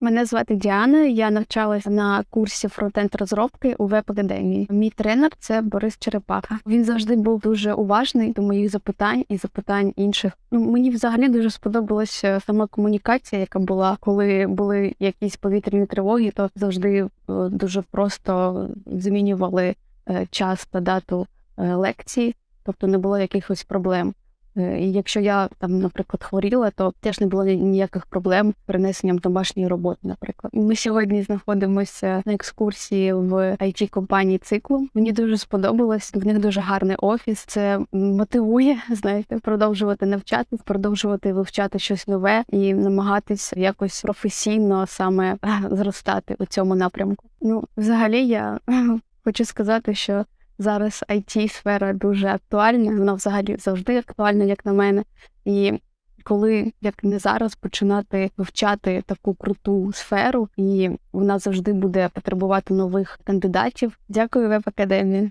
Мене звати Діана. Я навчалася на курсі фронтенд розробки у веб-академії. Мій тренер це Борис Черепаха. Він завжди був дуже уважний до моїх запитань і запитань інших. Ну мені взагалі дуже сподобалася сама комунікація, яка була, коли були якісь повітряні тривоги, то завжди е, дуже просто змінювали е, час та дату е, лекції, тобто не було якихось проблем. Е, І якщо я там, наприклад, хворіла, то теж не було ніяких проблем з перенесенням домашньої роботи. Наприклад, ми сьогодні знаходимося на екскурсії в it компанії циклу. Мені дуже сподобалось. В них дуже гарний офіс. Це мотивує, знаєте, продовжувати навчатись, продовжувати вивчати щось нове і намагатись якось професійно саме е, зростати у цьому напрямку. Ну, взагалі, я хочу сказати, що зараз it сфера дуже актуальна. Вона взагалі завжди актуальна, як на мене. І коли як не зараз починати вивчати таку круту сферу, і вона завжди буде потребувати нових кандидатів. Дякую, веб академії.